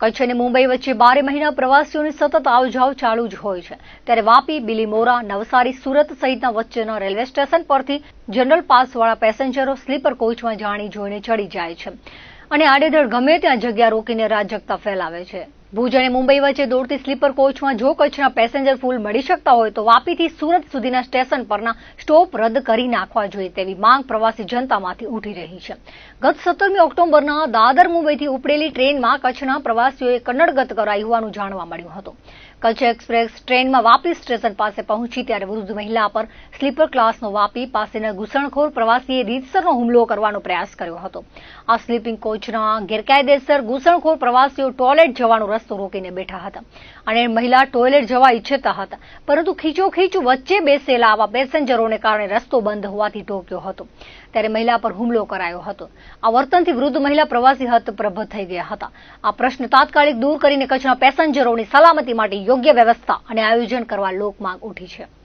કચ્છ અને મુંબઈ વચ્ચે બારે મહિના પ્રવાસીઓની સતત આવજાવ ચાલુ જ હોય છે. ત્યારે વાપી બિલીમોરા નવસારી, સુરત સહિતના વચ્ચેના રેલવે સ્ટેશન પરથી જનરલ પાસવાળા પેસેન્જરો સ્લીપર કોચમાં જાણી જોઈને ચડી જાય છે. અને આડેધડ ગમે ત્યાં જગ્યા રોકીને રાજકતા ફેલાવે છે. ભુજ અને મુંબઈ વચ્ચે દોડતી સ્લીપર કોચમાં જો કચ્છના પેસેન્જર ફૂલ મળી શકતા હોય તો વાપીથી સુરત સુધીના સ્ટેશન પરના સ્ટોપ રદ કરી નાખવા જોઈએ તેવી માંગ પ્રવાસી જનતામાંથી ઉઠી રહી છે. ગત સત્તરમી ઓક્ટોબરના દાદર મુંબઈથી ઉપડેલી ટ્રેનમાં કચ્છના પ્રવાસીઓએ કન્નડગત કરાઈ હોવાનું જાણવા મળ્યું હતું. કચ્છ એક્સપ્રેસ ટ્રેનમાં વાપી સ્ટેશન પાસે પહોંચી ત્યારે વૃદ્ધ મહિલા પર સ્લીપર ક્લાસનો વાપી પાસેના ઘૂસણખોર પ્રવાસીએ રીતસરનો હુમલો કરવાનો પ્રયાસ કર્યો હતો. આ સ્લીપિંગ કોચના ગેરકાયદેસર ઘૂસણખોર પ્રવાસીઓ ટોયલેટ જવાનો રસ્તો રોકીને બેઠા હતા. અને મહિલા ટોયલેટ જવા ઈચ્છતા હતા. પરંતુ ખીચોખીચ વચ્ચે બેસેલા આવા પેસેન્જરોને કારણે રસ્તો બંધ હોવાથી ટોક્યો હતો. ત્યારે મહિલા પર હુમલો કરાયો હતો. આ વર્તનથી વૃદ્ધ મહિલા પ્રવાસી હતપ્રભ થઈ ગયા હતા. આ પ્રશ્ન તાત્કાલિક દૂર કરીને કચ્છના પેસેન્જરોની સલામતી માટે યોગ્ય વ્યવસ્થા અને આયોજન કરવા લોકમાંગ ઉઠી છે.